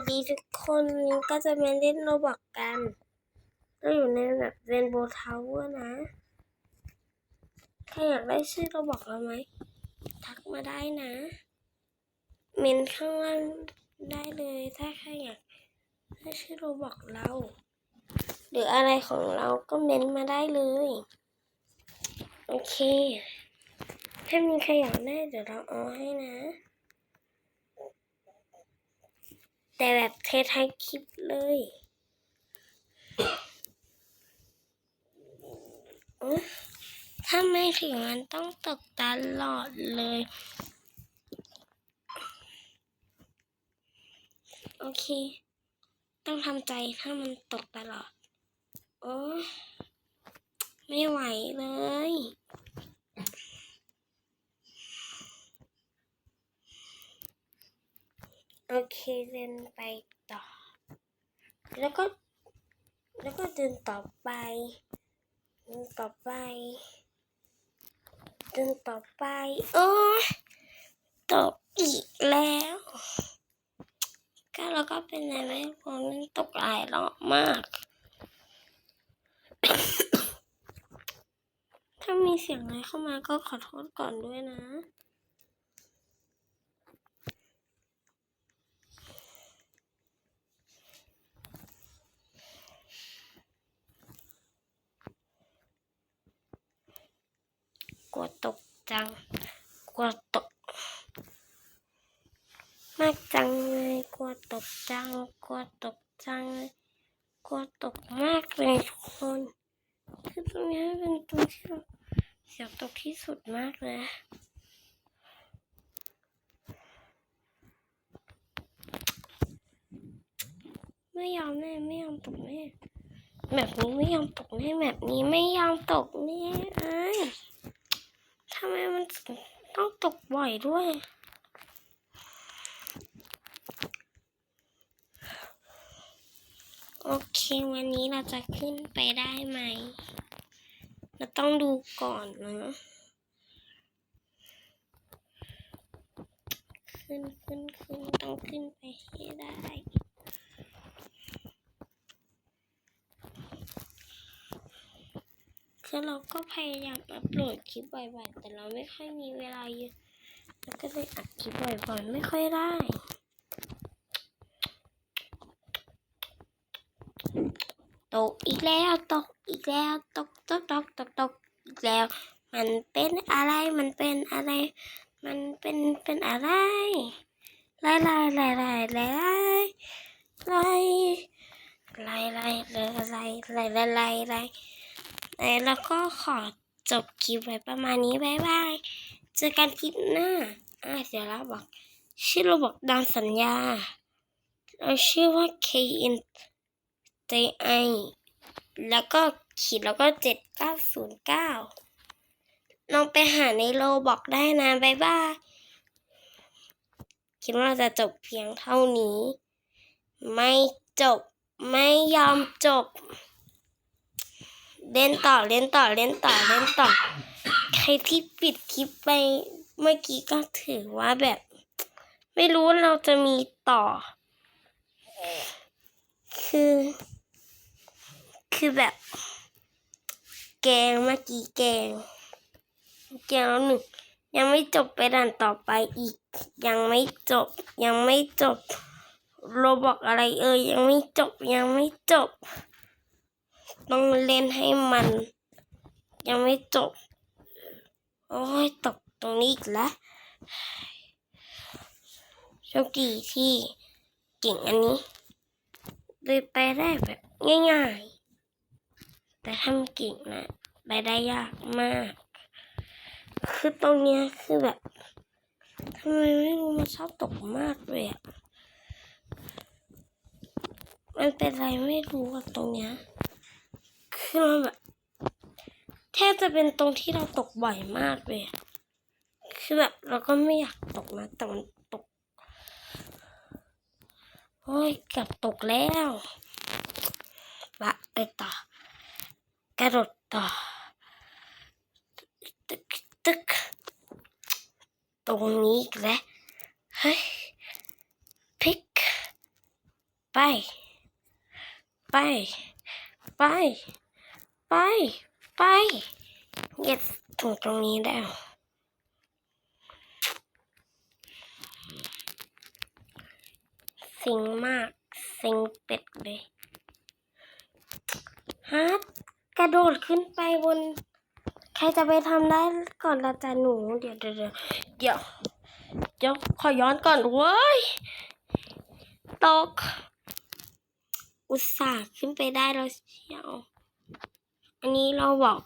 สดีทุกคนวันนี้ก็จะมาเล่นโรบอกกัน ก็อยู่ในแบบเรนโบว์ทาวเวอร์นะ ใครอยากได้ชื่อโรบอกเราไหม ทักมาได้นะ เมนข้างล่างได้เลย ถ้าใครอยากได้ชื่อโรบอกเรา หรืออะไรของเราก็เมนมาได้เลย โอเค ถ้ามีใครอยากได้เดี๋ยวเราเอาให้นะ แต่แบบเทสให้คลิปเลยถ้าไม่ถึงมันต้องตกตลอดเลย โอเค ต้องทำใจถ้ามันตกตลอด โอ้ไม่ไหวเลย โอ เคเดินไปต่อ แล้วก็ แล้วก็เดินต่อไปเดินต่อไปเดินต่อไปโอ้ตกอีกแล้วก็เราก็เป็นอะไรไหมผมนตกหลายรอบมาก ถ้ามีเสียงอะไรเข้ามาก็ขอโทษก่อนด้วยนะ ลัวตกจัง กลัวตก มากจังเลยกลัวตกจัง กลัวตกจังเลยกลัวตกมากเลยทุกคน คือตรงนี้เป็นตรงที่เราเสียวตกที่สุดมากเลยไม่ยอมแน่ไม่ยอมตกแน่แบบนี้ไม่ยอมตกแน่แบบนี้ไม่ยอมตกแน่อ้ยทำไมมัน ต้องตกบ่อยด้วย โอเค วันนี้เราจะขึ้นไปได้ไหม เราต้องดูก่อนนะ ขึ้นขึ้นขึ้นต้องขึ้นไปให้ได้ คือเราก็พยายามอัปโหลดคลิปบ่อยๆ แต่เราไม่ค่อยมีเวลาเยอะแล้วก็เลยอัดคลิปบ่อยๆ ไม่ค่อยได้ ตกอีกแล้วตกอีกแล้วตกตกตกตกตกอีกแล้ว มันเป็นอะไรมันเป็นอะไร มันเป็นเป็นอะไรล่ไล่ไล่ไล่ไล่ไล่ไล่ไล่ไล่ไล่ไล่ไล่ไล่ไล่ แล้วก็ขอจบคลิปไว้ประมาณนี้บายบาย เจอกันคลิปหน้า อะเดี๋ยวเราบอก ชื่อเราบอกดังสัญญา เราชื่อว่า KN J I แล้วก็ขีดแล้วก็เจ็ดเก้าศูนย์เก้าลองไปหาในโลบอกได้นะบายบาย คิดว่าเราจะจบเพียงเท่านี้ ไม่จบ ไม่ยอมจบ เล่นต่อเล่นต่อเล่นต่อเล่นต่อ ใครที่ปิดคลิปไปเมื่อกี้ก็ถือว่าแบบ ไม่รู้ว่าเราจะมีต่อ คือ คือแบบ แกงเมื่อกี้แกงแกงแล้วหนึ่งยังไม่จบไปด่านต่อไปอีก ยังไม่จบ ยังไม่จบโรบอกอะไรเอ่ยยังไม่จบยังไม่จบ ต้องเล่นให้มัน ยังไม่จบ โอ้ยตกตรงนี้อีกแล้วโชคดีที่เก่งอันนี้เลยไปได้แบบง่ายๆ แต่ทำเก่งนะไปได้ยากมาก คือตรงเนี้ยคือแบบทำไมไม่รู้มันชอบตกมากเลยอะมันเป็นอะไรไม่รู้อะตรงเนี้ย คือมันแบบแทบจะเป็นตรงที่เราตกบ่อยมากเลย คือแบบเราก็ไม่อยากตกนะ แต่มันตก โอ้ยเกือบตกแล้วบะไปต่อกระโดดต่อ ตึกตึก ตรงนี้อีกแล้วเฮ้ยพิก ไป ไป ไป ไป ไปเก็ตถึงตรงนี้แล้วสิงมาก สิงเป็ดเลยฮะกระโดดขึ้นไปบน ใครจะไปทำได้ก่อนละจ้ะหนู เดี๋ยวเดี๋ยวเดี๋ยวเดี๋ยวเดี๋ยวขอย้อนก่อนเว้ย ตก อุตส่าห์ขึ้นไปได้แล้วเชียว อันนี้เราบอก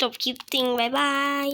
จบคลิปจริง บ๊ายบาย